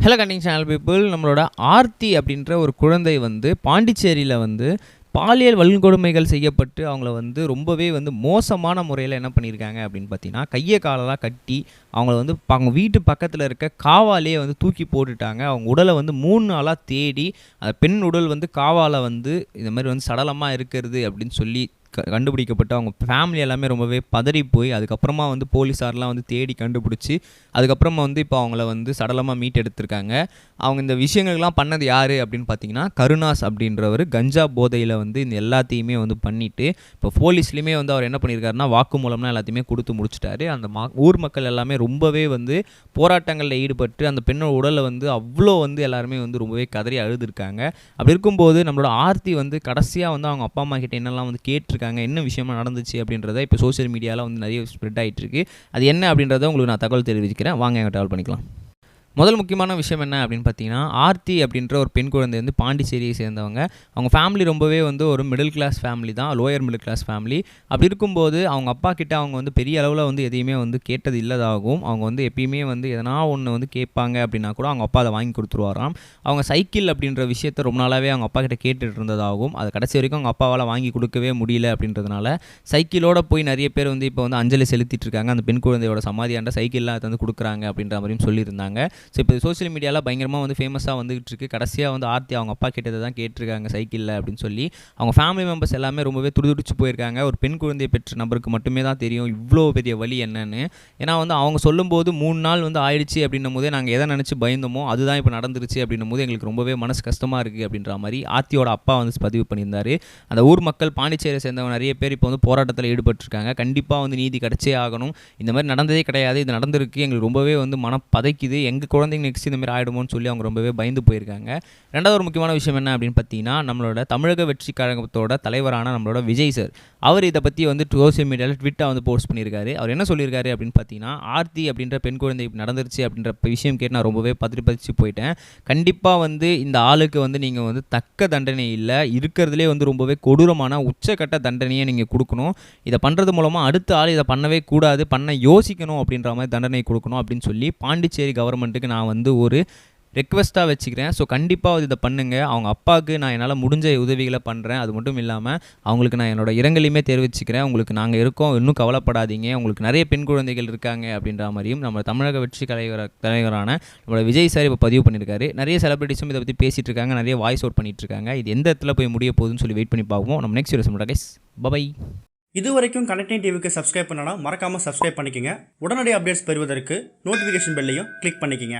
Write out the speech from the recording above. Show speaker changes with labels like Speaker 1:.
Speaker 1: Hello கண்டிங் channel people நம்மளோட ஆர்த்தி அப்படின்ற ஒரு குழந்தை வந்து பாண்டிச்சேரியில் வந்து பாலியல் வன்கொடுமைகள் செய்யப்பட்டு அவங்கள வந்து ரொம்பவே வந்து மோசமான முறையில் என்ன பண்ணியிருக்காங்க அப்படின்னு பார்த்தீங்கன்னா கையை காலெல்லாம் கட்டி அவங்கள வந்து ப- அவங்க வீட்டு பக்கத்தில் இருக்க காவாலே வந்து தூக்கி போட்டுட்டாங்க. அவங்க உடலை வந்து மூணு நாளாக தேடி அந்த பெண் உடல் வந்து காவால வந்து இந்த மாதிரி வந்து சடலமாக இருக்கிறது அப்படின்னு சொல்லி கண்டுபிடிக்கப்பட்டு அவங்க ஃபேமிலி எல்லாமே ரொம்பவே பதறி போய் அதுக்கப்புறமா வந்து போலீஸார்லாம் வந்து தேடி கண்டுபிடிச்சி அதுக்கப்புறமா வந்து இப்போ அவங்கள வந்து சடலமாக மீட் எடுத்திருக்காங்க. அவங்க இந்த விஷயங்கள்லாம் பண்ணது யார் அப்படின்னு பார்த்தீங்கன்னா கருணாஸ் அப்படின்றவர் கஞ்சா போதையில் வந்து இந்த எல்லாத்தையுமே வந்து பண்ணிவிட்டு இப்போ போலீஸ்லேயுமே வந்து அவர் என்ன பண்ணியிருக்காருன்னா வாக்குமூலம்லாம் எல்லாத்தையுமே கொடுத்து முடிச்சிட்டாரு. அந்த மா ஊர் மக்கள் எல்லாமே ரொம்பவே வந்து போராட்டங்களில் ஈடுபட்டு அந்த பெண்ணோட உடலை வந்து அவ்வளோ வந்து எல்லாருமே வந்து ரொம்பவே கதறி அழுதுருக்காங்க. அப்படி இருக்கும்போது நம்மளோட ஆர்த்தி வந்து கடைசியாக வந்து அவங்க அப்பா அம்மா கிட்ட என்னெல்லாம் வந்து கேட்டிருக்காங்க என்ன விஷயமா நடந்துச்சு அப்படின்றத இப்போ சோஷியல் மீடியாவில் வந்து நிறைய ஸ்ப்ரெட் ஆகிட்டு இருக்கு. அது என்ன அப்படின்றத உங்களுக்கு நான் தகவல் தெரிவிக்கிறேன். வாங்க எங்கள் ட்ராவல் பண்ணிக்கலாம். முதல் முக்கியமான விஷயம் என்ன அப்படின்னு பார்த்தீங்கன்னா ஆர்த்தி அப்படின்ற ஒரு பெண் குழந்தை வந்து பாண்டிச்சேரியை சேர்ந்தவங்க. அவங்க ஃபேமிலி ரொம்பவே வந்து ஒரு மிடில் கிளாஸ் ஃபேமிலி தான் லோயர் மிடில் கிளாஸ் ஃபேமிலி அப்படி இருக்கும்போது அவங்க அப்பா கிட்ட அவங்க வந்து பெரிய அளவில் வந்து எதையுமே வந்து கேட்டது இல்லதாகவும் அவங்க வந்து எப்பயுமே வந்து எதனா ஒன்று வந்து கேட்பாங்க அப்படின்னா கூட அவங்க அப்பா அதை வாங்கி கொடுத்துருவாராம். அவங்க சைக்கிள் அப்படின்ற விஷயத்த ரொம்ப நாளாகவே அவங்க அப்பா கிட்ட கேட்டுட்டு இருந்ததாகவும் அது கடைசி வரைக்கும் அவங்க அப்பாவால் வாங்கி கொடுக்கவே முடியல அப்படின்றதுனால சைக்கிளோட போய் நிறைய பேர் வந்து இப்போ வந்து அஞ்சலி செலுத்திட்டு இருக்காங்க. அந்த பெண் குழந்தையோட சமாதியாண்ட சைக்கிள்லாம் அதை வந்து கொடுக்குறாங்க அப்படின்ற மாதிரியும் சொல்லியிருந்தாங்க. ஸோ இப்போ சோஷியல் மீடியாவில் பயங்கரமாக வந்து ஃபேமஸாக வந்துகிட்டு இருக்கு கடைசியாக வந்து ஆர்த்தி அவங்க அப்பா கிட்டதை தான் கேட்டிருக்காங்க சைக்கிளில் அப்படின்னு சொல்லி. அவங்க ஃபேமிலி மெம்பர்ஸ் எல்லாமே ரொம்பவே துடிதுடிச்சு போயிருக்காங்க. ஒரு பெண் குழந்தையை பெற்ற நபருக்கு மட்டுமே தான் தெரியும் இவ்வளோ பெரிய வழி என்னன்னு. ஏன்னா வந்து அவங்க சொல்லும்போது மூணு நாள் வந்து ஆயிடுச்சு அப்படின்னும் போதே நாங்கள் எதை நினச்சி பயந்தோமோ அதுதான் இப்போ நடந்துருச்சு அப்படின்னும் போது எங்களுக்கு ரொம்பவே மனசு கஷ்டமாக இருக்குது அப்படின்ற மாதிரி ஆர்த்தியோட அப்பா வந்து பதிவு பண்ணியிருந்தார். அந்த ஊர் மக்கள் பாண்டிச்சேரியை சேர்ந்தவங்க நிறைய பேர் இப்போ வந்து போராட்டத்தில் ஈடுபட்டிருக்காங்க. கண்டிப்பாக வந்து நீதி கிடச்சே ஆகணும். இந்த மாதிரி நடந்ததே கிடையாது. இது நடந்திருக்கு. எங்களுக்கு ரொம்பவே வந்து மன பதைக்குது எங்கள் குழந்தைங்க நெக்ஸ்ட் இந்தமாதிரி ஆகிடுமோன்னு சொல்லி அவங்க ரொம்பவே பயந்து போயிருக்காங்க. ரெண்டாவது ஒரு முக்கியமான விஷயம் என்ன அப்படின்னு பார்த்தீங்கன்னா நம்மளோட தமிழக வெற்றி கழகத்தோட தலைவரான நம்மளோட விஜய் சார். அவர் இதை பற்றி வந்து சோஷியல் மீடியாவில் ட்விட்டாக வந்து போஸ்ட் பண்ணியிருக்காரு. அவர் என்ன சொல்லியிருக்காரு அப்படின்னு பார்த்தீங்கன்னா ஆர்த்தி அப்படின்ற பெண் குழந்தை நடந்துருச்சு அப்படின்ற விஷயம் கேட்டு நான் ரொம்பவே பதிரி பதிச்சு போயிட்டேன். கண்டிப்பாக வந்து இந்த ஆளுக்கு வந்து நீங்கள் வந்து தக்க தண்டனை இல்லை. இருக்கிறதுலே வந்து ரொம்பவே கொடூரமான உச்சக்கட்ட தண்டனையை நீங்கள் கொடுக்கணும். இதை பண்ணுறது மூலமாக அடுத்த ஆள் இதை பண்ணவே கூடாது. பண்ண யோசிக்கணும் அப்படின்ற மாதிரி தண்டனை கொடுக்கணும் அப்படின்னு சொல்லி பாண்டிச்சேரி கவர்மெண்ட்டுக்கு நான் வந்து ஒரு ரெக்வெஸ்ட்டாக வச்சுக்கிறேன். ஸோ கண்டிப்பாக இதை பண்ணுங்கள் அவங்க அப்பாவுக்கு நான் என்னால் முடிஞ்ச உதவிகளை பண்ணுறேன் அது மட்டும் இல்லாமல் அவங்களுக்கு நான் என்னோட இரங்கலையுமே தெரிவிச்சுக்கிறேன். உங்களுக்கு நாங்கள் இருக்கோம். இன்னும் கவலைப்படாதீங்க. உங்களுக்கு நிறைய பெண் குழந்தைகள் இருக்காங்க அப்படின்ற மாதிரியும் நம்ம தமிழக வெற்றி தலைவர் தலைவரான நம்மளோட விஜய் சார் இப்போ பதிவு பண்ணியிருக்காரு நிறைய செலிபிரிட்டிஸும் இதை பற்றி பேசிகிட்டு இருக்காங்க. நிறைய வாய்ஸ் அவுட் பண்ணிகிட்டு இருக்காங்க. இது எந்த இடத்துல போய் முடிய போகுதுன்னு சொல்லி வெயிட் பண்ணி பார்ப்போம். நம்ம நெக்ஸ்ட் வீடியோ கைஸ் பபை
Speaker 2: இது வரைக்கும் கனெக்டிங் டிவிக்கு சப்ஸ்கிரைப் பண்ணனா மறக்காமல் சப்ஸ்கிரைப் பண்ணிக்கங்க. உடனடி அப்டேட்ஸ் பெறுவதற்கு நோட்டிஃபிகேஷன் பெல்லையும் கிளிக் பண்ணிக்கங்க.